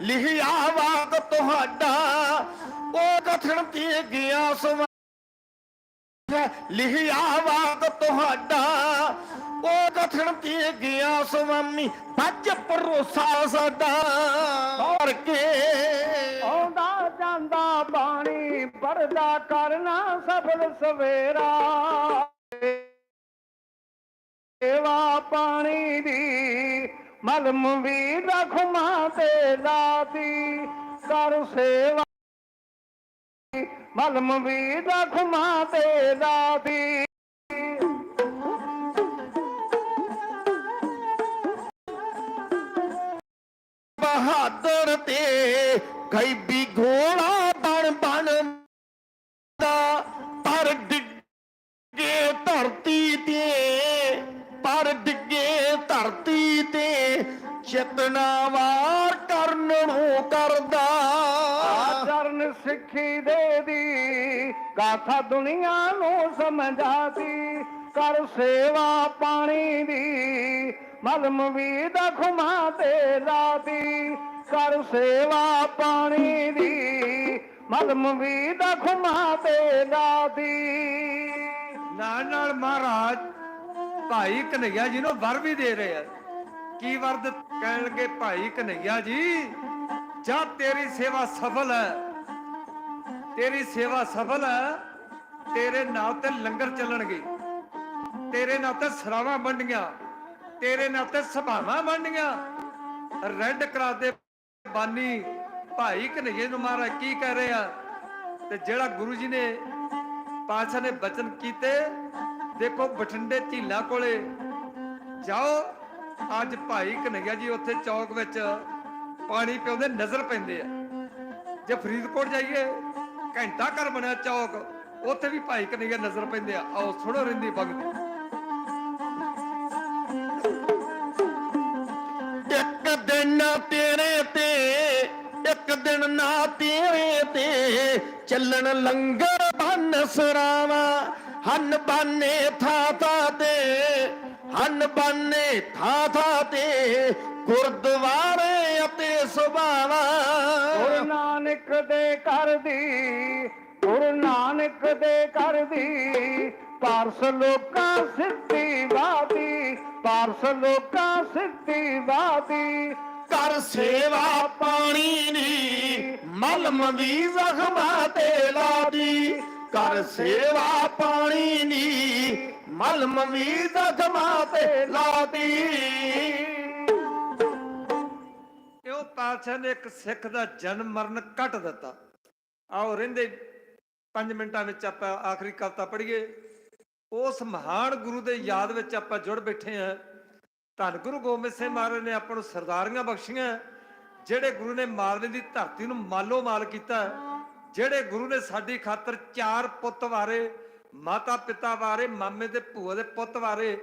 ਲਿਖਿਆ ਵਾਕ ਤੁਹਾਡਾ। ਉਹ ਕਥਨ ਤੇ ਗਿਆ ਸਵਾ ਲਿਖਿਆ ਵਾਕ ਤੁਹਾਡਾ। ਉਹ ਕਥਨ ਤੇ ਗਿਆ ਸੁਆਮੀ ਸੱਚ ਭਰੋਸਾ ਸਾਡਾ। ਹੋਰ ਕੇ। ਆਉਂਦਾ ਜਾਂਦਾ ਬਾਣੀ ਪਰਦਾ ਕਰਨਾ ਸਫਲ ਸਵੇਰਾ। ਸੇਵਾ ਪਾਣੀ ਦੀ ਮਲਮ ਵੀ ਰਖਮਾ ਤੇ ਲਾਤੀ, ਕਰ ਸੇਵਾ। ਮਲਮ ਵੀ ਰਖਮਾ ਤੇ ਲਾਤੀ। ਬਹਾਦਰ ਤੇ ਗੈਬੀ ਘੋੜਾ ਚਿਤਨਾ ਵਾਰ ਕਰਨ ਨੂੰ ਕਰਦਾ। ਚਰਨ ਸਿੱਖੀ ਦੇ ਦੀ ਗਾਥਾ ਦੁਨੀਆ ਨੂੰ ਸਮਝਾਤੀ। ਕਰ ਸੇਵਾ ਪਾਣੀ ਦੀ ਮਲਮ ਵੀ ਦਖਮਾ ਤੇ ਲਾਤੀ। ਕਰ ਸੇਵਾ ਪਾਣੀ ਦੀ ਮਲਮ ਵੀ ਦਖਮਾ ਤੇ ਲਾਤੀ। ਨਾਲ ਨਾਲ ਮਹਾਰਾਜ ਭਾਈ ਕਨਈਆ ਜੀ ਨੂੰ ਵਰ ਵੀ ਦੇ ਰਹੇ ਆ। ਕੀ ਵਰ ਦਿੱਤ- ਕਹਿਣ ਲੱਗੇ ਭਾਈ ਕਨਈਆ ਜੀ, ਜਾਂ ਤੇਰੀ ਸੇਵਾ ਸਫਲ ਹੈ? ਤੇਰੀ ਸੇਵਾ ਸਫਲ ਹੈ, ਤੇਰੇ ਨਾਂ ਤੇ ਲੰਗਰ ਚੱਲਣਗੇ। ਤੇਰੇ ਨਾਂ ਤੇ ਸਰਾਵਾਂ ਵੰਡੀਆਂ ਤੇਰੇ ਨਾਂ ਤੇ ਸਭਾਵਾਂ ਵੰਡੀਆਂ ਰੈੱਡ ਕਰਾਸ ਦੇ ਬਾਨੀ ਭਾਈ ਕਨਈਏ ਨੂੰ ਮਹਾਰਾਜ ਕੀ ਕਹਿ ਰਹੇ ਆ? ਤੇ ਜਿਹੜਾ ਗੁਰੂ ਜੀ ਨੇ ਪਾਤਸ਼ਾਹ ਨੇ ਬਚਨ ਕੀਤੇ, ਦੇਖੋ ਬਠਿੰਡੇ ਝੀਲਾਂ ਕੋਲੇ, ਜਾਓ ਅੱਜ ਭਾਈ ਕਨਈਆ ਜੀ ਉੱਥੇ ਚੌਕ ਵਿੱਚ ਪਾਣੀ ਪਿਉਂਦੇ, ਨਜ਼ਰ ਪੈਂਦੇ ਆ। ਜੇ ਫਰੀਦਕੋਟ ਜਾਈਏ, ਘੰਟਾ ਘਰ ਬਣਿਆ ਚੌਕ, ਉੱਥੇ ਵੀ ਭਾਈ ਕਨਈਆ ਨਜ਼ਰ ਪੈਂਦੇ ਆ। ਆਓ, ਸੁਣੋ ਰਿੰਦੀ ਭਗਤੀ। ਇੱਕ ਦਿਨ ਤੇਰੇ ਤੇ, ਇੱਕ ਦਿਨ ਨਾ ਤੇਰੇ ਤੇ, ਚੱਲਣ ਲੰਗਰ ਬਨ ਸਰਾਵਾ, ਹਨ ਬਾਨੇ ਥਾ ਥਾ ਤੇ। ਹਨ ਬਾਨੇ ਥਾ ਥਾ ਤੇ ਗੁਰਦੁਆਰੇ ਅਤੇ ਸੁਭਾਵਾ। ਗੁਰੂ ਨਾਨਕ ਦੇ ਘਰ ਦੀ ਗੁਰੂ ਨਾਨਕ ਦੇ ਘਰ ਦੀ ਪਾਰਸ ਲੋਕਾਂ ਸਿੱਧੀ ਬਾਦੀ ਪਾਰਸ ਲੋਕਾਂ ਸਿੱਧੀ ਬਾਦੀ ਕਰ ਸੇਵਾ ਪਾਣੀ ਨੀ ਮਲਮ ਵੀ ਜ਼ਖਮਾਂ ਤੇ ਲਾਦੀ। ਕਰ ਸੇਵਾ ਪਾਣੀ ਨੀ ਮਲਮ ਵੀ ਜ਼ਖਮਾਂ ਤੇ ਲਾਦੀ ਇਉਂ ਪਾਤਸ਼ਾਹ ਨੇ ਇੱਕ ਸਿੱਖ ਦਾ ਜਨਮ ਮਰਨ ਕੱਟ ਦਿੱਤਾ। ਆਓ ਰਹਿੰਦੇ 5 ਮਿੰਟਾਂ ਵਿੱਚ ਆਪਾਂ ਆਖਰੀ ਕਵਿਤਾ ਪੜ੍ਹੀਏ। ਉਸ ਮਹਾਨ ਗੁਰੂ ਦੇ ਯਾਦ ਵਿੱਚ ਆਪਾਂ ਜੁੜ ਬੈਠੇ ਆਂ ਧੰਨ ਗੁਰੂ ਗੋਬਿੰਦ ਸਿੰਘ ਮਹਾਰਾਜ ਨੇ ਆਪਾਂ ਨੂੰ ਸਰਦਾਰੀਆਂ ਬਖਸ਼ੀਆਂ। ਜਿਹੜੇ ਗੁਰੂ ਨੇ ਮਾਲਵੇ ਦੀ ਧਰਤੀ ਨੂੰ ਮਾਲੋ ਮਾਲ ਕੀਤਾ। ਜਿਹੜੇ ਗੁਰੂ ਨੇ ਸਾਡੀ ਖਾਤਰ ਚਾਰ ਪੁੱਤ ਵਾਰੇ ਮਾਤਾ ਪਿਤਾ ਬਾਰੇ ਮਾਮੇ ਤੇ ਭੂਆ ਦੇ ਪੁੱਤ ਵਾਰੇ,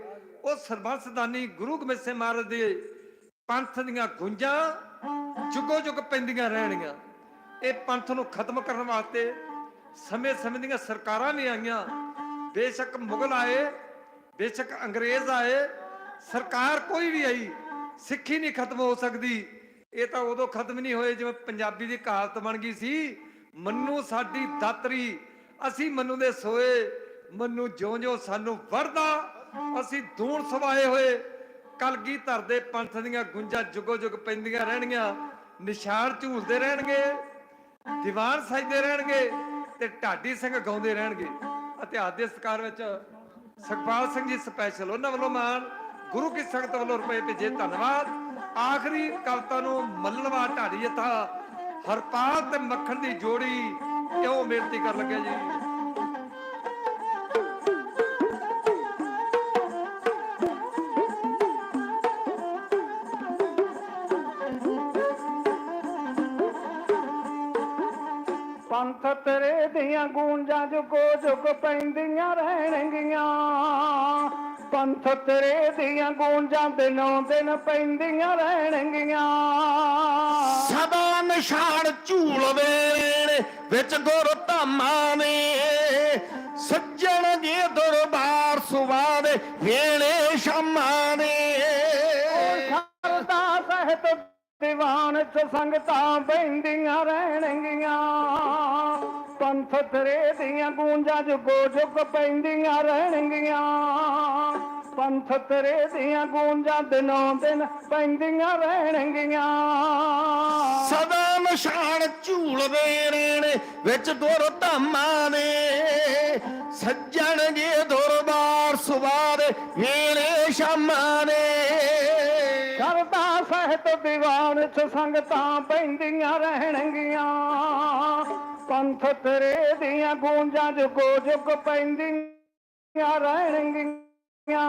ਉਹ ਸਰਬੰਸਦਾਨੀ ਗੁਰੂ ਗੋਬਿੰਦ ਸਿੰਘ ਮਹਾਰਾਜ ਦੇ ਪੰਥ ਦੀਆਂ ਗੁੰਜਾਂ ਜੁਗੋ ਜੁਗ ਪੈਂਦੀਆਂ ਰਹਿਣਗੀਆਂ। ਇਹ ਪੰਥ ਨੂੰ ਖਤਮ ਕਰਨ ਵਾਸਤੇ ਸਮੇਂ ਸਮੇਂ ਦੀਆਂ ਸਰਕਾਰਾਂ ਵੀ ਆਈਆਂ। ਬੇਸ਼ੱਕ ਮੁਗਲ ਆਏ, ਬੇਸ਼ੱਕ ਅੰਗਰੇਜ਼ ਆਏ, ਸਰਕਾਰ ਕੋਈ ਵੀ ਆਈ, ਸਿੱਖੀ ਨਹੀਂ ਖਤਮ ਹੋ ਸਕਦੀ। ਇਹ ਤਾਂ ਉਦੋਂ ਖਤਮ ਨਹੀਂ ਹੋਏ ਜਿਵੇਂ ਪੰਜਾਬੀ ਦੀ ਕਹਾਵਤ ਬਣ ਗਈ ਸੀ, ਮੰਨੂ ਸਾਡੀ ਦਾਤਰੀ ਅਸੀਂ ਮੰਨੂ ਦੇ ਸੋਏ, ਮੰਨੂ ਜਿਉਂ-ਜਿਉਂ ਸਾਨੂੰ ਵਰਦਾ, ਅਸੀਂ ਧੂਣ ਸਵਾਏ ਹੋਏ। ਕਲਗੀ ਧਰਦੇ ਪੰਥ ਦੀਆਂ ਗੁੰਜਾਂ ਜੁਗੋ ਜੁਗ ਪੈਂਦੀਆਂ ਰਹਿਣਗੀਆਂ, ਨਿਸ਼ਾਨ ਝੂਲਦੇ ਰਹਿਣਗੇ, ਦੀਵਾਨ ਸਜਦੇ ਰਹਿਣਗੇ ਤੇ ਢਾਡੀ ਸਿੰਘ ਗਾਉਂਦੇ ਰਹਿਣਗੇ। ਇਤਿਹਾਸ ਦੇ ਸਤਿਕਾਰ ਵਿੱਚ ਸੁਖਪਾਲ ਸਿੰਘ ਜੀ ਸਪੈਸ਼ਲ ਉਹਨਾਂ ਵੱਲੋਂ ਮਾਨ ਗੁਰੂ ਕੀ ਸੰਗਤ ਵੱਲੋਂ ਰੁਪਏ ਭੇਜੇ ਧੰਨਵਾਦ। ਆਖਰੀ ਕਵਿਤਾ ਨੂੰ ਮੱਲਵਾ ਢਾਡੀ ਜਥਾ ਹਰਪਾਲ ਤੇ ਮੱਖਣ ਦੀ ਜੋੜੀ ਕਿਉਂ ਬੇਨਤੀ ਕਰਨ ਲੱਗੇ ਜੀ? ਪੰਥ ਤੇਰੇ ਦੀਆਂ ਗੂੰਜਾਂ ਜੁਗੋ ਜੁਗ ਪੈਂਦੀਆਂ ਰਹਿਣਗੀਆਂ। ਪੰਥ ਤੇਰੇ ਦੀਆਂ ਗੂੰਜਾਂ ਦਿਨੋਂ ਦਿਨ ਪੈਂਦੀਆਂ ਰਹਿਣਗੀਆਂ। ਸਦਾ ਨਿਸ਼ਾਨ ਝੂਲ ਵੇਣ ਵਿੱਚ ਗੁਰ ਧਾਮਾਂ ਨੇ ਸੱਜਣ ਦੇ ਦਰਬਾਰ ਸੁਵਾਦ ਵੇਲੇ ਸ਼ਾਮਾਂ ਸਰਦਾ ਸਹਿਤ ਦੀਵਾਨ ਚ ਸੰਗਤਾਂ ਬੈਂਦੀਆਂ ਰਹਿਣਗੀਆਂ। ਪੰਥ ਤੇਰੇ ਦੀਆਂ ਗੂੰਜਾਂ ਜੁਗੋ ਜੁਗ ਪੈਂਦੀਆਂ ਰਹਿਣਗੀਆਂ। ਪੰਥ ਤੇਰੇ ਦੀਆਂ ਗੂੰਜਾਂ ਦਿਨੋਂ ਦਿਨ ਪੈਂਦੀਆਂ ਰਹਿਣਗੀਆਂ। ਸਦਾ ਨਿਸ਼ਾਨ ਝੂਲਦੇ ਰਹਿਣੇ ਵਿੱਚ ਦੁਰ ਧਾਮਾਂ ਦੇ ਸੱਜਣਗੇ ਦੁਰਬਾਰ ਸੁਬਾਰ ਵੇਲੇ ਸ਼ਾਮਾਂ ਦੇ ਸ਼ਰਦਾ ਸਹਿਤ ਦੀਵਾਨ ਚ ਸੰਗਤਾਂ ਪੈਂਦੀਆਂ ਰਹਿਣਗੀਆਂ। ਪੰਥ ਤੇਰੇ ਦੀਆਂ ਗੂੰਜਾਂ ਜੁਗੋ ਜੁਗ ਪੈਂਦੀਆਂ ਰਹਿਣਗੀਆਂ।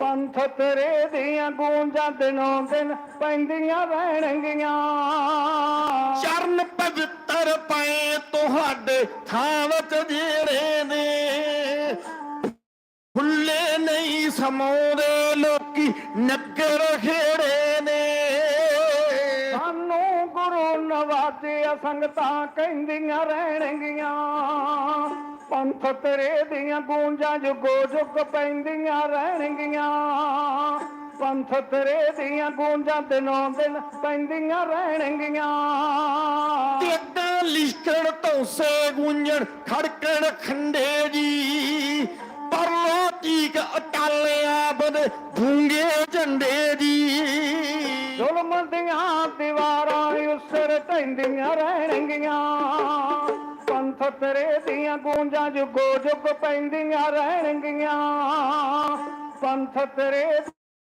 ਪੰਥ ਤੇਰੇ ਦੀਆਂ ਗੂੰਜਾਂ ਦਿਨੋਂ ਦਿਨ ਪੈਂਦੀਆਂ ਰਹਿਣਗੀਆਂ। ਚਰਨ ਪਵਿੱਤਰ ਪਏ ਤੁਹਾਡੇ ਥਾਵਤ ਜਿਹੜੇ ਨੇ। ਫੁੱਲੇ ਨਹੀਂ ਸਮਾਉਂਦੇ ਲੋਕੀ ਨਗਰ ਖੇੜੇ ਨੇ। ਸਾਨੂੰ ਗੁਰੂ ਨਵਾਜਿਆ ਸੰਗਤਾਂ ਕਹਿੰਦੀਆਂ ਰਹਿਣਗੀਆਂ। ਪੰਥ ਤੇਰੇ ਦੀਆਂ ਗੂੰਜਾਂ ਜੁਗੋ ਜੁਗ ਪੈਂਦੀਆਂ ਰਹਿਣਗੀਆਂ। ਪੰਥ ਤੇਰੇ ਦੀਆਂ ਗੂੰਜਾਂ ਦਿਨੋਂ ਦਿਨ ਪੈਂਦੀਆਂ ਰਹਿਣਗੀਆਂ। ਟੇਡਾ ਲਿਸ਼ਕਣ ਧੌਸੇ ਗੂੰਜਣ ਖੜਕਣ ਖੰਡੇ ਜੀ। ਪਰਲੋ ਟੀਕ ਅਟਾਲਿਆ ਬਦ ਭੁੰਗੇ ਝੰਡੇ ਜੀ। ਜ਼ੁਲਮ ਦੀਆਂ ਦੀਵਾਰਾਂ ਉਸਰ ਟੈਂਦੀਆਂ ਰਹਿਣਗੀਆਂ। ਪੰਥ ਤੇਰੇ ਦੀਆਂ ਗੂੰਜਾਂ ਜੁਗੋ ਜੁਗ ਪੈਂਦੀਆਂ ਰਹਿਣਗੀਆਂ। ਪੰਥ ਤੇਰੇ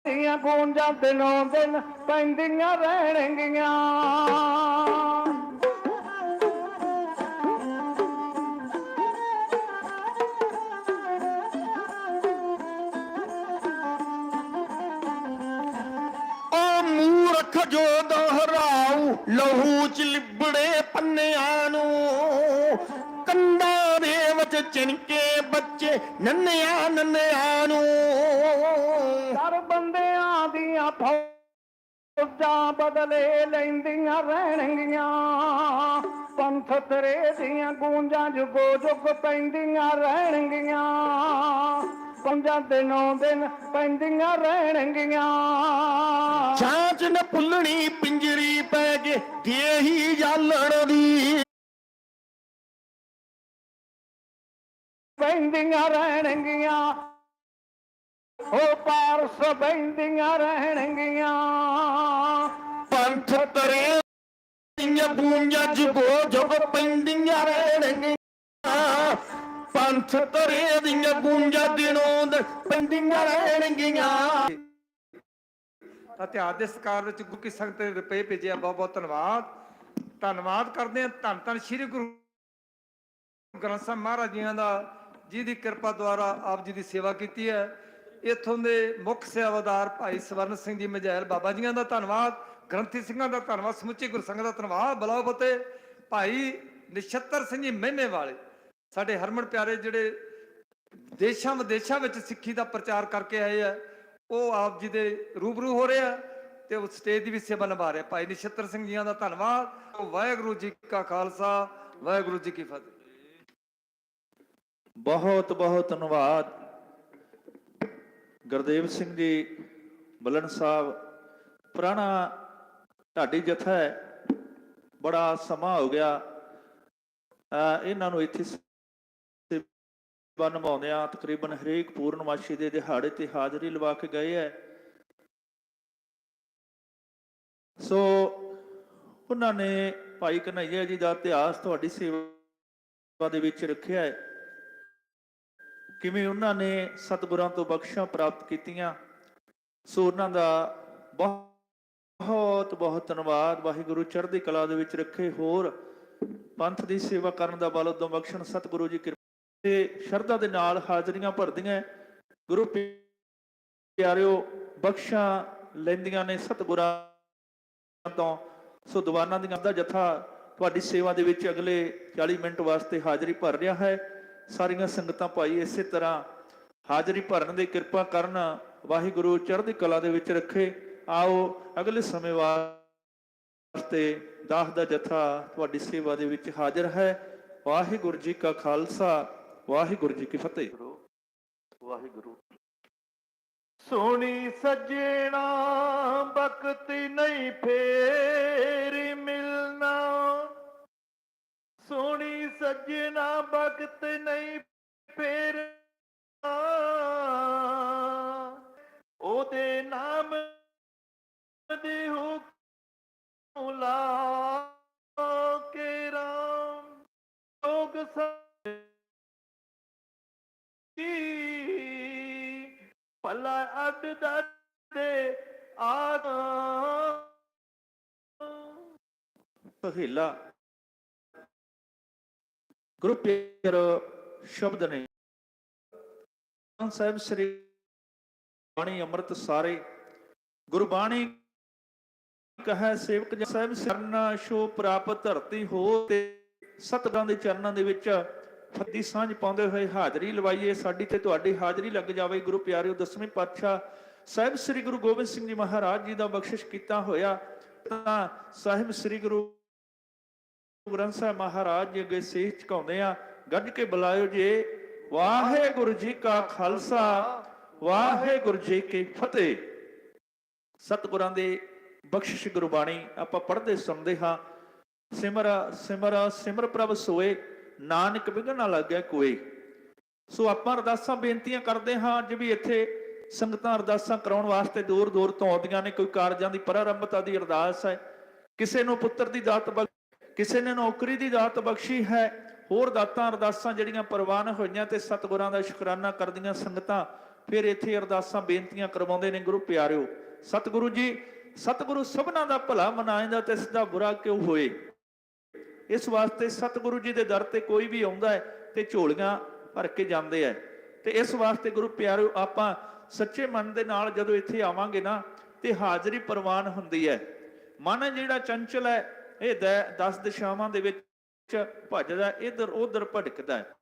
ਦੀਆਂ ਗੂੰਜਾਂ ਦਿਨੋਂ ਦਿਨ ਪੈਂਦੀਆਂ ਰਹਿਣਗੀਆਂ। ਓ ਮੂਰਖ ਜੋ ਦੁਹਰਾਉ ਲਹੂ ਚ ਲਿਬੜੇ ਪੰਨਿਆਂ ਨੂੰ। ਚਿਣਕੇ ਬੱਚੇ ਨੰਨਿਆਂ ਨੰਨਿਆਂ ਨੂੰ। ਕਰ ਬੰਦਿਆਂ ਦੀਆਂ ਫੌਜਾਂ ਬਦਲੇ ਲੈਂਦੀਆਂ ਰਹਿਣਗੀਆਂ। ਪੰਥ ਤੇਰੇ ਦੀਆਂ ਗੂੰਜਾਂ ਜੁਗੋ ਜੁਗ ਪੈਂਦੀਆਂ ਰਹਿਣਗੀਆਂ। ਪੰਜਾਂ ਦਿਨੋਂ ਦਿਨ ਪੈਂਦੀਆਂ ਰਹਿਣਗੀਆਂ। ਛਾਂਚ ਨ ਪੁੱਲਣੀ ਪਿੰਜਰੀ ਪੈ ਕੇ ਦੇਹੀ ਜਾਲਣ ਦੀ। ਪੈਂਦੀਆਂ ਰਹਿਣਗੀਆਂ। ਉਹ ਪਾਰਸ ਬੈਂਦੀਆਂ ਰਹਿਣਗੀਆਂ। ਪੰਥ ਤਰੇ ਦੀਆਂ ਗੂੰਜਾਂ ਜੁਗੋ ਜੁਗ ਪੈਂਦੀਆਂ ਰਹਿਣਗੀਆਂ। ਪੰਥ ਤਰੇ ਦੀਆਂ ਗੂੰਜਾਂ ਦਿਨੋਂ ਪੈਂਦੀਆਂ ਰਹਿਣਗੀਆਂ। ਇਤਿਹਾਸ ਦੇ ਸਕਾਰ ਵਿੱਚ ਗੁਰੂ ਕੀ ਸੰਗਤ ਦੇ ਰੁਪਏ ਭੇਜਿਆ ਬਹੁਤ ਬਹੁਤ ਧੰਨਵਾਦ। ਧੰਨਵਾਦ ਕਰਦੇ ਹਾਂ। ਧੰਨ ਧੰਨ ਸ੍ਰੀ ਗੁਰੂ ਗ੍ਰੰਥ ਸਾਹਿਬ ਮਹਾਰਾਜ ਜੀਆਂ ਦਾ ਜਿਹਦੀ ਕਿਰਪਾ ਦੁਆਰਾ ਆਪ ਜੀ ਦੀ ਸੇਵਾ ਕੀਤੀ ਹੈ। ਇਥੋਂ ਦੇ ਮੁੱਖ ਸੇਵਾਦਾਰ ਭਾਈ ਸਵਰਨ ਸਿੰਘ ਜੀ ਮਜੈਲ ਬਾਬਾ ਜੀਆਂ ਦਾ ਧੰਨਵਾਦ, ਗ੍ਰੰਥੀ ਸਿੰਘਾਂ ਦਾ ਧੰਨਵਾਦ, ਸਮੁੱਚੀ ਗੁਰਸੰਗਤ ਦਾ ਧੰਨਵਾਦ। ਬਲਾਓ ਫਤਿਹ ਭਾਈ ਨਿਸ਼ਤਰ ਸਿੰਘ ਜੀ ਮਹਿਮੇ ਵਾਲੇ, ਸਾਡੇ ਹਰਮਨ ਪਿਆਰੇ ਜਿਹੜੇ ਦੇਸ਼ਾਂ ਵਿਦੇਸ਼ਾਂ ਵਿੱਚ ਸਿੱਖੀ ਦਾ ਪ੍ਰਚਾਰ ਕਰਕੇ ਆਏ ਆ, ਉਹ ਆਪ ਜੀ ਦੇ ਰੂਬਰੂ ਹੋ ਰਹੇ ਆ ਤੇ ਉਹ ਸਟੇਜ ਦੀ ਵੀ ਸੇਵਾ ਨਿਭਾ ਰਿਹਾ ਭਾਈ ਨਿਸ਼ਤਰ ਸਿੰਘ ਜੀਆਂ ਦਾ ਧੰਨਵਾਦ, ਵਾਹਿਗੁਰੂ ਜੀ ਕਾ ਖਾਲਸਾ, ਵਾਹਿਗੁਰੂ ਜੀ ਕੀ ਫਤਿਹ। ਬਹੁਤ ਬਹੁਤ ਧੰਨਵਾਦ। ਗੁਰਦੇਵ ਸਿੰਘ ਜੀ, ਬਲਨ ਸਾਹਿਬ, ਪੁਰਾਣਾ ਢਾਡੀ ਜਥਾ ਹੈ, ਬੜਾ ਸਮਾਂ ਹੋ ਗਿਆ। ਇਹਨਾਂ ਨੂੰ ਇੱਥੇ ਸੇਵਾ ਨਿਭਾਉਂਦਿਆਂ ਤਕਰੀਬਨ ਹਰੇਕ ਪੂਰਨਮਾਸ਼ੀ ਦੇ ਦਿਹਾੜੇ ਤੇ ਹਾਜ਼ਰੀ ਲਵਾ ਕੇ ਗਏ ਹੈ। ਸੋ ਉਹਨਾਂ ਨੇ ਭਾਈ ਕਨਈਆ ਜੀ ਦਾ ਇਤਿਹਾਸ ਤੁਹਾਡੀ ਸੇਵਾ ਦੇ ਵਿੱਚ ਰੱਖਿਆ ਹੈ। ਕਿਵੇਂ ਉਹਨਾਂ ਨੇ ਸਤਿਗੁਰਾਂ ਤੋਂ ਬਖਸ਼ਾਂ ਪ੍ਰਾਪਤ ਕੀਤੀਆਂ, ਸੋ ਉਹਨਾਂ ਦਾ ਬਹੁਤ ਬਹੁਤ ਧੰਨਵਾਦ। ਵਾਹਿਗੁਰੂ ਚੜ੍ਹਦੀ ਕਲਾ ਦੇ ਵਿੱਚ ਰੱਖੇ ਹੋਰ ਪੰਥ ਦੀ ਸੇਵਾ ਕਰਨ ਦਾ ਬਲ ਉਦੋਂ ਬਖਸ਼ਣ। ਸਤਿਗੁਰੂ ਜੀ ਕਿਰਪਾ ਤੇ ਸ਼ਰਧਾ ਦੇ ਨਾਲ ਹਾਜ਼ਰੀਆਂ ਭਰਦੀਆਂ ਗੁਰੂ ਪਿਆਰਿਓ ਬਖਸ਼ਾਂ ਲੈਂਦੀਆਂ ਨੇ ਸਤਿਗੁਰਾਂ ਤੋਂ। ਸੋ ਦੀਵਾਨਾਂ ਦੀਆਂ ਦਾ ਜਥਾ ਤੁਹਾਡੀ ਸੇਵਾ ਦੇ ਵਿੱਚ ਅਗਲੇ 40 ਮਿੰਟ ਵਾਸਤੇ ਹਾਜ਼ਰੀ ਭਰ ਰਿਹਾ ਹੈ। ਸਾਰੀਆਂ ਸੰਗਤਾਂ ਭਾਈ ਇਸੇ ਤਰ੍ਹਾਂ ਹਾਜ਼ਰੀ ਭਰਨ ਦੀ ਕਿਰਪਾ ਕਰਨ ਵਾਹਿਗੁਰੂ ਚੜ੍ਹਦੀ ਕਲਾ ਦੇ ਵਿੱਚ ਰੱਖੇ। ਆਓ ਅਗਲੇ ਸਮੇਂ ਵਾਸਤੇ ਦਾਸ ਦਾ ਜਥਾ ਤੁਹਾਡੀ ਸੇਵਾ ਦੇ ਵਿੱਚ ਹਾਜ਼ਰ ਹੈ। ਵਾਹਿਗੁਰੂ ਜੀ ਕਾ ਖਾਲਸਾ, ਵਾਹਿਗੁਰੂ ਜੀ ਕੀ ਫਤਿਹ। ਵਾਹਿਗੁਰੂ। ਸੋਹਣੀ ਸੱਜਣਾ, ਬਖਤ ਨਹੀਂ ਫੇਰ ਮਿਲਣਾ ਭਲਾ ਦੇ ਆਗ। ਪਹੇਲਾ। ਗੁਰੂ ਸ਼ਬਦ ਨੇ। ਸਾਹਿਬ ਸ੍ਰੀ ਬਾਣੀ ਅੰਮ੍ਰਿਤ ਸਾਰੇ। ਗੁਰਬਾਣੀ ਕਹੈ ਸੇਵਕ ਸਾਹਿਬ, ਸਰਨਾ ਸ਼ੋ ਪ੍ਰਾਪਤ ਧਰਤੀ ਹੋ ਤੇ ਸਤਿਗੁਰਾਂ ਦੇ ਚਰਨਾਂ ਦੇ ਵਿੱਚ ਫੱਦੀ ਸਾਂਝ ਪਾਉਂਦੇ ਹੋਏ ਹਾਜ਼ਰੀ ਲਵਾਈਏ, ਸਾਡੀ ਤੇ ਤੁਹਾਡੀ ਹਾਜ਼ਰੀ ਲੱਗ ਜਾਵੇ। ਗੁਰੂ ਪਿਆਰਿਓ, ਦਸਵੇਂ ਪਾਤਸ਼ਾਹ ਸਾਹਿਬ ਸ੍ਰੀ ਗੁਰੂ ਗੋਬਿੰਦ ਸਿੰਘ ਜੀ ਮਹਾਰਾਜ ਜੀ ਦਾ ਬਖਸ਼ਿਸ਼ ਕੀਤਾ ਹੋਇਆ, ਤਾਂ ਸਾਹਿਬ ਸ੍ਰੀ ਗੁਰੂ ਗ੍ਰੰਥ ਸਾਹਿਬ ਮਹਾਰਾਜ ਜੀ ਅੱਗੇ ਸੀਸ ਝੁਕਾਉਂਦੇ ਆ ਗੱਜ ਕੇ ਬੁਲਾਇਓ ਜੇ, ਵਾਹਿਗੁਰੂ ਜੀ ਕਾ ਖਾਲਸਾ, ਵਾਹਿਗੁਰੂ ਜੀ ਕੀ ਫਤਿਹ। ਸਤਿਗੁਰਾਂ ਦੇ ਬਖਸ਼ਿਸ਼ ਗੁਰਬਾਣੀ ਆਪਾਂ ਪੜ੍ਹਦੇ ਸੁਣਦੇ ਹਾਂ। ਸਿਮਰ ਸਿਮਰ ਸਿਮਰ ਪ੍ਰਭ ਸੋਏ। ਨਾਨਕ ਵਿਗਨ ਲੱਗਿਆ ਕੋਈ। ਸੋ ਆਪਾਂ ਅਰਦਾਸਾਂ ਬੇਨਤੀਆਂ ਕਰਦੇ ਹਾਂ, ਅੱਜ ਇੱਥੇ ਸੰਗਤਾਂ ਅਰਦਾਸਾਂ ਕਰਾਉਣ ਵਾਸਤੇ ਦੂਰ ਦੂਰ ਤੋਂ ਆਉਂਦੀਆਂ ਨੇ, ਕੋਈ ਕਾਰਜਾਂ ਦੀ ਪ੍ਰਾਰੰਭਤਾ ਦੀ ਅਰਦਾਸ ਹੈ। ਕਿਸੇ ਨੂੰ ਪੁੱਤਰ ਦੀ ਦਾਤ ਕਿਸੇ ਨੇ ਨੌਕਰੀ ਦੀ ਦਾਤ ਬਖਸ਼ੀ ਹੈ, ਹੋਰ ਦਾਤਾਂ ਅਰਦਾਸਾਂ ਜਿਹੜੀਆਂ ਪ੍ਰਵਾਨ ਹੋਈਆਂ ਤੇ ਸਤਿਗੁਰਾਂ ਦਾ ਸ਼ੁਕਰਾਨਾ ਕਰਦੀਆਂ ਸੰਗਤਾਂ, ਫਿਰ ਇੱਥੇ ਅਰਦਾਸਾਂ ਬੇਨਤੀਆਂ ਕਰਵਾਉਂਦੇ ਨੇ ਗੁਰੂ ਪਿਆਰਿਓ। ਸਤਿਗੁਰੂ ਜੀ, ਸਤਿਗੁਰੂ ਸਭਨਾ ਦਾ ਭਲਾ ਮਨਾਏਂਦਾ ਤੇ ਇਸ ਦਾ ਬੁਰਾ ਕਿਉਂ ਹੋਏ? ਇਸ ਵਾਸਤੇ ਸਤਿਗੁਰੂ ਜੀ ਦੇ ਦਰ ਤੇ ਕੋਈ ਵੀ ਆਉਂਦਾ ਹੈ ਤੇ ਝੋਲੀਆਂ ਭਰ ਕੇ ਜਾਂਦੇ ਹੈ। ਤੇ ਇਸ ਵਾਸਤੇ ਗੁਰੂ ਪਿਆਰਿਓ, ਆਪਾਂ ਸੱਚੇ ਮਨ ਦੇ ਨਾਲ ਜਦੋਂ ਇੱਥੇ ਆਵਾਂਗੇ ਨਾ, ਤੇ ਹਾਜ਼ਰੀ ਪ੍ਰਵਾਨ ਹੁੰਦੀ ਹੈ। ਮਨ ਜਿਹੜਾ ਚੰਚਲ ਹੈ, ਇਹ ਦਸ ਦਿਸ਼ਾਵਾਂ ਦੇ ਵਿੱਚ ਭੱਜਦਾ, ਇਧਰ ਉਧਰ ਭਟਕਦਾ ਹੈ।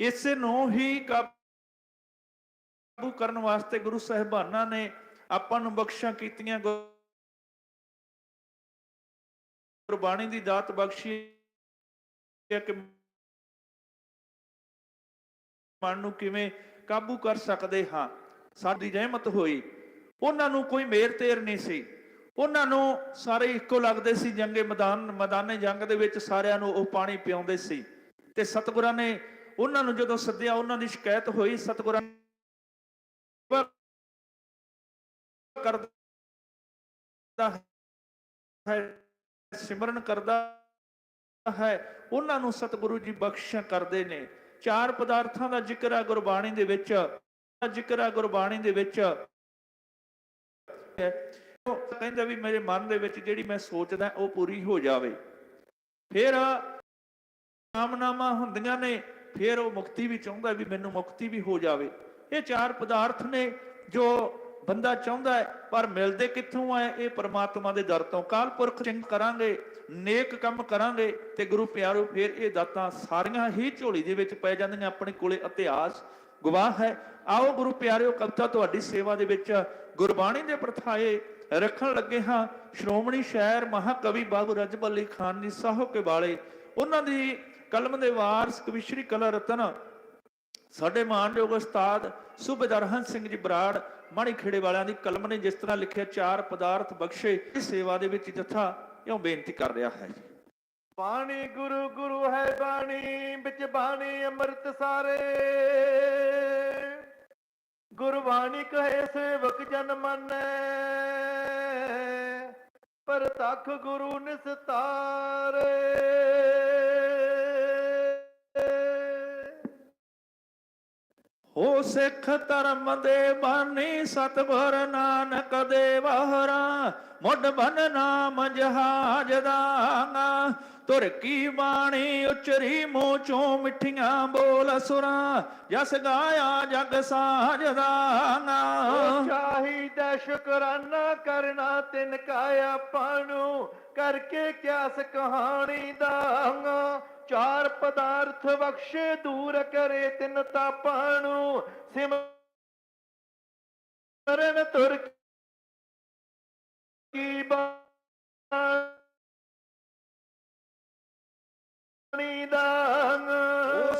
ਇਸੇ ਨੂੰ ਹੀ ਕਾਬੂ ਕਰਨ ਵਾਸਤੇ ਗੁਰੂ ਸਾਹਿਬਾਨਾਂ ਨੇ ਆਪਾਂ ਨੂੰ ਬਖਸ਼ਾਂ ਕੀਤੀਆਂ ਗੁਰ- ਗੁਰਬਾਣੀ ਦੀ ਦਾਤ ਬਖਸ਼ੀ ਹੈ ਕਿ ਮਨ ਨੂੰ ਕਿਵੇਂ ਕਾਬੂ ਕਰ ਸਕਦੇ ਹਾਂ। ਸਾਡੀ ਰਹਿਮਤ ਹੋਈ। ਉਹਨਾਂ ਨੂੰ ਕੋਈ ਮੇਰ ਤੇਰ ਨਹੀਂ ਸੀ। ਉਹਨਾਂ ਨੂੰ ਸਾਰੇ ਇੱਕੋ ਲੱਗਦੇ ਸੀ, ਜੰਗੇ ਮੈਦਾਨ, ਮੈਦਾਨੇ ਜੰਗ ਦੇ ਵਿੱਚ ਸਾਰਿਆਂ ਨੂੰ ਉਹ ਪਾਣੀ ਪਿਆਉਂਦੇ ਸੀ। ਤੇ ਸਤਿਗੁਰਾਂ ਨੇ ਉਹਨਾਂ ਨੂੰ ਜਦੋਂ ਸੱਦਿਆ, ਉਹਨਾਂ ਦੀ ਸ਼ਿਕਾਇਤ ਹੋਈ, ਸਤਿਗੁਰਾਂ ਕਰਦਾ ਹੈ ਸਿਮਰਨ ਕਰਦਾ ਹੈ। ਉਹਨਾਂ ਨੂੰ ਸਤਿਗੁਰੂ ਜੀ ਬਖਸ਼ਿਸ਼ ਕਰਦੇ ਨੇ। ਚਾਰ ਪਦਾਰਥਾਂ ਦਾ ਜ਼ਿਕਰ ਹੈ ਗੁਰਬਾਣੀ ਦੇ ਵਿੱਚ। ਜ਼ਿਕਰ ਹੈ ਗੁਰਬਾਣੀ ਦੇ ਵਿੱਚ। ਕਹਿੰਦਾ ਵੀ ਮੇਰੇ ਮਨ ਦੇ ਵਿੱਚ ਜਿਹੜੀ ਮੈਂ ਸੋਚਦਾ, ਉਹ ਪੂਰੀ ਹੋ ਜਾਵੇ। ਫਿਰ ਕਾਮਨਾਵਾਂ ਹੁੰਦੀਆਂ ਨੇ। ਫਿਰ ਉਹ ਮੁਕਤੀ ਵੀ ਚਾਹੁੰਦਾ ਵੀ ਮੈਨੂੰ ਮੁਕਤੀ ਵੀ ਹੋ ਜਾਵੇ। ਇਹ ਚਾਰ ਪਦਾਰਥ ਨੇ ਜੋ ਬੰਦਾ ਚਾਹੁੰਦਾ ਹੈ, ਪਰ ਮਿਲਦੇ ਕਿੱਥੋਂ ਆ? ਇਹ ਪਰਮਾਤਮਾ ਦੇ ਦਰ ਤੋਂ। ਕਾਲ ਪੁਰਖ ਚਿੰਗ ਕਰਾਂਗੇ, ਨੇਕ ਕੰਮ ਕਰਾਂਗੇ ਤੇ ਗੁਰੂ ਪਿਆਰੋ, ਫਿਰ ਇਹ ਦਾਤਾਂ ਸਾਰੀਆਂ ਹੀ ਝੋਲੀ ਦੇ ਵਿੱਚ ਪੈ ਜਾਂਦੀਆਂ ਆਪਣੇ ਕੋਲੇ ਇਤਿਹਾਸ, ਗਵਾਹ ਹੈ। ਆਓ ਗੁਰੂ ਪਿਆਰਿਓ, ਕਵਿਤਾ ਤੁਹਾਡੀ ਸੇਵਾ ਦੇ ਵਿੱਚ ਗੁਰਬਾਣੀ ਦੇ ਪ੍ਰਥਾਏ ਰੱਖਣ ਲੱਗੇ ਹਾਂ। ਸ਼੍ਰੋਮਣੀ ਸ਼ਾਇਰ ਮਹਾਕਵੀ ਬਾਬੂ ਰਜਬ ਅਲੀ ਖਾਨ ਜੀ ਸਾਹਿਬ ਕੇ ਵਾਲੇ। ਉਹਨਾਂ ਦੀ ਕਲਮ ਦੇ ਵਾਰਸ ਕਵਿਸ਼ਰੀ ਕਲਾ ਰਤਨ ਸਾਡੇ ਮਾਨਯੋਗ ਉਸਤਾਦ ਸੂਬੇਦਾਰ ਹੰਸ ਸਿੰਘ ਜੀ ਬਰਾੜ, ਮਾਣੀ ਖੇੜੇ ਵਾਲਿਆਂ ਦੀ ਕਲਮ ਨੇ ਜਿਸ ਤਰ੍ਹਾਂ ਲਿਖਿਆ, ਚਾਰ ਪਦਾਰਥ ਬਖਸ਼ੇ ਸੇਵਾ ਦੇ ਵਿੱਚ ਜਥਾ ਇਉਂ ਬੇਨਤੀ ਕਰ ਰਿਹਾ ਹੈ ਬਾਣੀ ਗੁਰੂ ਗੁਰੂ ਹੈ ਬਾਣੀ, ਵਿੱਚ ਬਾਣੀ ਅੰਮ੍ਰਿਤ ਸਾਰੇ। ਗੁਰਬਾਣੀ ਕਹੇ ਸੇਵਕ ਜਨ ਮੰਨੈ, ਪਰ ਤਖ ਗੁਰੂ ਨਿਸਤਾਰੇ। ਹੋ ਸਿੱਖ ਧਰਮ ਦੇ ਬਾਨੀ ਸਤਿਗੁਰ ਨਾਨਕ ਦੇ ਵਾਹਰਾ ਮੁੱਢ ਬਨ ਨਾਮ ਜਹਾਜ ਦਾ ਤੁਰ ਕੀ ਬਾਣੀ ਉਚਰੀ ਮੂੰਹ ਚੋਂ ਮਿੱਠੀਆਂ ਬੋਲ ਸੁਰਾਂ, ਜਸ ਗਾਇਆ ਜਗ ਸਾਜਦਾਗਾ ਚਾਹੀਦਾ ਸ਼ੁਕਰਾਨਾ ਕਰਨਾ ਤਿਨ ਕਾਇਆ ਪਾਣੂ ਕਰਕੇ ਕਿਆਸ ਕਹਾਣੀ ਦਾ ਚਾਰ ਪਦਾਰਥ ਬਖਸ਼ੇ ਦੂਰ ਕਰੇ ਤਿਨ ਤਾਪਾਣੂ ਸਿਮਰਨ ਤੁਰ ਕੀ ਬਾਣੀ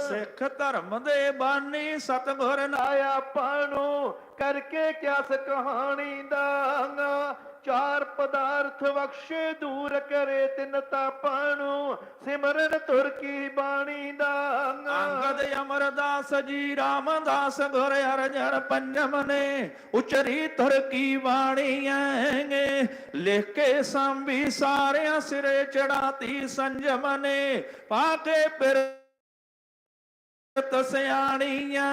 ਸਿੱਖ ਧਰਮ ਦੇ ਬਾਨੀ ਸਤਿਗੁਰ ਨਾ ਆਇਆ ਆਪਾਂ ਨੂੰ ਕਰਕੇ ਕਿਆਸ ਕਹਾਣੀ ਦਾ ਚਾਰ ਪਦਾਰਥ ਬਖਸ਼ੇ, ਦੂਰ ਕਰੇ ਤਿੰਨ ਤਾਪਾਂ ਨੂੰ ਸਿਮਰਨ ਤੁਰ ਕੀ ਬਾਣੀ ਦਾ ਅੰਗਦ ਅਮਰਦਾਸ ਜੀ, ਰਾਮਦਾਸ ਗੁਰ ਅਰਜਨ ਪੰਜਮ ਨੇ, ਉਚਰੀ ਤੁਰ ਕੀ ਬਾਣੀ ਐਂਗੇ। ਲਿਖ ਕੇ ਸੰਭੀ ਸਾਰਿਆਂ ਸਿਰੇ ਚੜਾਤੀ ਸੰਜਮ ਨੇ, ਪਾ ਕੇ ਫਿਰ ਤਸਿਆਣੀਆਂ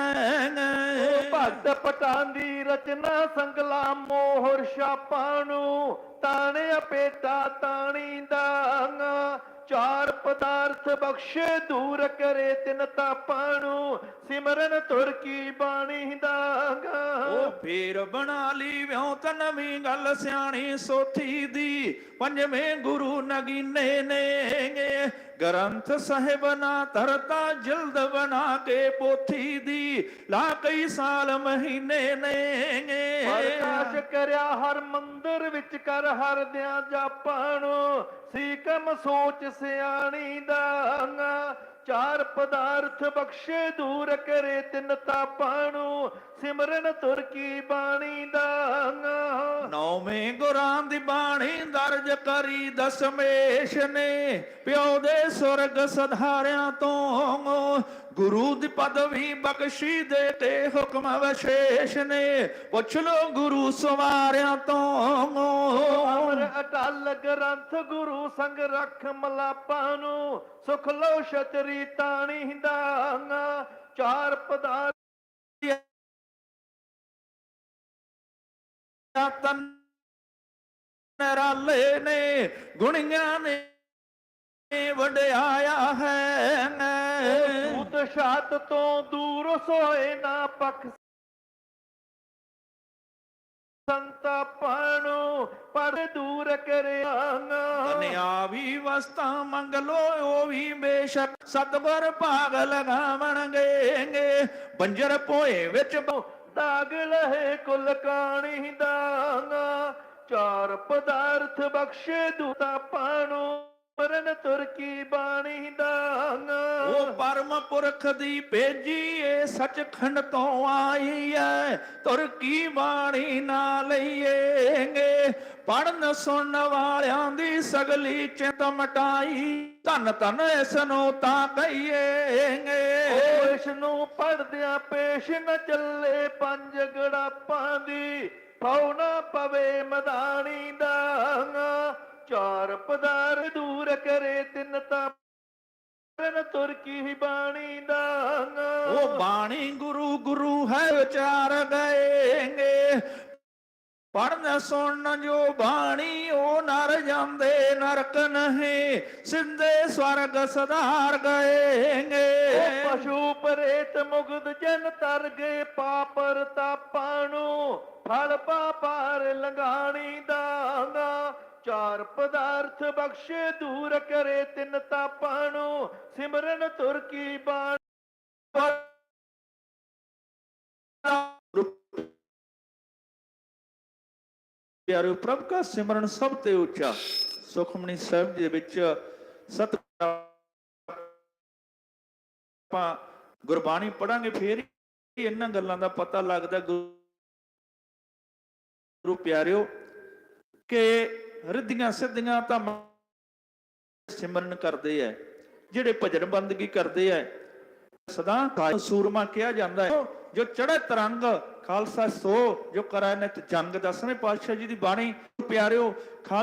ਭੱਟ ਪਟਾਂ ਦੀ ਰਚਨਾ ਸੰਗਲਾ ਮੋਹਰ ਛਾਪਾਂ ਨੂੰ ਤਾਣਿਆ ਪੇਟਾ ਤਾਣੀ ਦਾ ਚਾਰ ਪਦਾਰਥ ਬਖਸ਼ੇ ਦੂਰ ਕਰੇ ਤਿੰਨ ਤਾਪਾਂ ਨੂੰ। ਸਿਮਰਨ ਤੁਰ ਕੀ ਬਾਣੀ ਦਾ ਉਹ ਫੇਰ ਬਣਾ ਲਈ ਵਿਉ ਤਾਂ ਨਵੀਂ ਗੱਲ ਸਿਆਣੀ ਸੋਥੀ ਦੀ। ਪੰਜਵੇਂ ਗੁਰੂ ਨਗੀਨੇ ਨੇ ਗ੍ਰੰਥ ਸਾਹਿਬ ਨਾ ਧਰਤਾ ਜਲਦ ਬਣਾ ਕੇ ਪੋਥੀ ਦੀ। ਲਾ ਕਈ ਸਾਲ ਮਹੀਨੇ ਨੇ ਪ੍ਰਕਾਸ਼ ਕਰਿਆ ਹਰ ਮੰਦਰ ਵਿੱਚ ਕਰ ਹਰ ਦਿਆਂ ਸੀਕਮ ਸੋਚ ਸਿਆਣੀ ਦਾ ਚਾਰ ਪਦਾਰਥ ਬਖਸ਼ੇ, ਦੂਰ ਕਰੇ ਤਿੰਨ ਤਾਪਾਂ ਨੂੰ ਸਿਮਰਨ ਤੁਰ ਕੀ ਬਾਣੀ ਦਾ ਨੌਵੇਂ ਗੁਰਾਂ ਦੀ ਬਾਣੀ ਦਰਜ ਕਰੀ ਦਸਮੇਸ਼ ਨੇ। ਪਿਓ ਦੇ ਸੁਰਗ ਸਧਾਰਿਆਂ ਤੋਂ ਗੁਰੂ ਦੀ ਪਦਵੀ ਬਖਸ਼ੀ ਦੇ ਤੇ ਹੁਕਮ ਵਿਸ਼ੇਸ਼ ਨੇ। ਪੁੱਛ ਲੋ ਗੁਰੂ ਸਵਾਰਿਆਂ ਤੋਂ ਅਮਰ ਅਟਲ ਗ੍ਰੰਥ ਗੁਰੂ ਸੰਗ ਰੱਖ ਮਲਾਪਾਂ ਨੂੰ। ਸੁਖ ਲੋ ਛਤਰੀ ਤਾਣੀ ਦਾ ਚਾਰ ਪਦਾਰਥ ਤਨ ਨਰਾਲੇ ਨੇ ਗੁਣੀਆਂ ਨੇ ਵਡਿਆਇਆ ਹੈ ਦੂਤ ਸ਼ਾਤ ਤੋਂ ਦੂਰ ਸੋਏ ਨਾ ਪਖ ਸੰਤਾਪਾਂ ਨੂੰ ਪਰ ਦੂਰ ਕਰਿਆ ਦੁਨਿਆਵੀ ਵਸਤਾਂ ਮੰਗ ਲੋ ਉਹ ਵੀ ਬੇਸ਼ੱਕ ਸਤਬਰ ਭਾਗ ਲਗਾਵਣਗੇ ਬੰਜਰ ਭੋਏ ਵਿੱਚ ਦਾਗ ਲਹੇ ਕੁਲ ਕਾਣੀ ਦਾ ਚਾਰ ਪਦਾਰਥ ਬਖਸ਼ੇ ਦੂਤਾ ਪਾਣੂ ਮਰਨ ਤੁਰ ਕੀ ਬਾਣੀ ਦਾ ਉਹ ਪਰਮ ਪੁਰਖ ਦੀ ਭੇਜੀ ਏ ਸਚਖੰਡ ਤੋਂ ਆਈ ਐ। ਤੁਰ ਕੀ ਬਾਣੀ ਨਾ ਲਈਏਗੇ। ਪੜਨ ਸੁਣਨ ਵਾਲਿਆਂ ਦੀ ਸਗਲੀ ਚਿੰਤ ਮਟਾਈ। ਧੰਨ ਧੰਨ ਇਸ ਨੂੰ ਤਾਂ ਕਹੀਏਗੇ। ਇਸ ਨੂੰ ਪੜਦਿਆਂ ਪੇਸ਼ ਨ ਚੱਲੇ ਪੰਜ ਗੜਾਪਾਂ ਦੀ। ਪਉ ਨਾ ਪਵੇ ਮਦਾਨੀ ਦਾ ਚਾਰ ਪਦਾਰ ਦੂਰ ਕਰੇ ਤਿੰਨ ਤਾਂ ਨ ਤੁਰ ਕੀ ਬਾਣੀ ਦਾ ਉਹ ਬਾਣੀ ਗੁਰੂ ਗੁਰੂ ਹੈ ਵਿਚਾਰ ਗਏਗੇ ਪੜਨ ਸੁਣਨ ਜੋ ਬਾਣੀ ਉਹ ਨਰ ਜਾਂਦੇ ਨਰਕ ਨਹੀਂ ਸਿੰਦੇ ਸਵਰਗ ਸਧਾਰ ਗਏਗੇ। ਪਸ਼ੂ ਪ੍ਰੇਤ ਮੁਗਧ ਜਨ ਤਰ ਗਏ ਪਾਪਰ ਤਾਪਾਂ ਨੂੰ ਫਲ ਪਾਪਾਰ ਲੰਗਾਣੀ ਦਾ ਚਾਰ ਪਦਾਰਥ ਬਖਸ਼ੇ, ਦੂਰ ਕਰੇ ਤਿੰਨ ਤਾਪਾਂ ਨੂੰ ਸਿਮਰਨ ਤੁਰ ਕੀ ਬਾਣ। ਪਿਆਰੇ ਪ੍ਰਭ ਕਾ ਸਿਮਰਨ ਸਭ ਤੇ ਉੱਚਾ। ਸੁਖਮਨੀ ਸਾਹਿਬ ਦੇ ਵਿੱਚ ਸਤ ਆਪਾਂ ਗੁਰਬਾਣੀ ਪੜਾਂਗੇ ਫੇਰ ਇਹਨਾਂ ਗੱਲਾਂ ਦਾ ਪਤਾ ਲੱਗਦਾ। ਗੁਰੂ ਪਿਆਰਿਓ, ਕਿ ਰਿੱਧੀਆਂ ਸਿੱਧੀਆਂ ਤਾਂ ਸਿਮਰਨ ਕਰਦੇ ਐ, ਜਿਹੜੇ ਭਜਨ ਬੰਦਗੀ ਕਰਦੇ ਐ। ਸਦਾ ਸੂਰਮਾ ਕਿਹਾ ਜਾਂਦਾ ਹੈ ਜੋ ਚੜ੍ਹੇ ਤਰੰਗ, ਖਾਲਸਾ ਸੋ, ਜੋ ਕਰੈ ਨਿਤ ਜੰਗ। ਦਸਵੇਂ ਪਾਤਸ਼ਾਹ ਜੀ ਦੀ ਬਾਣੀ, ਪਿਆਰਿਓ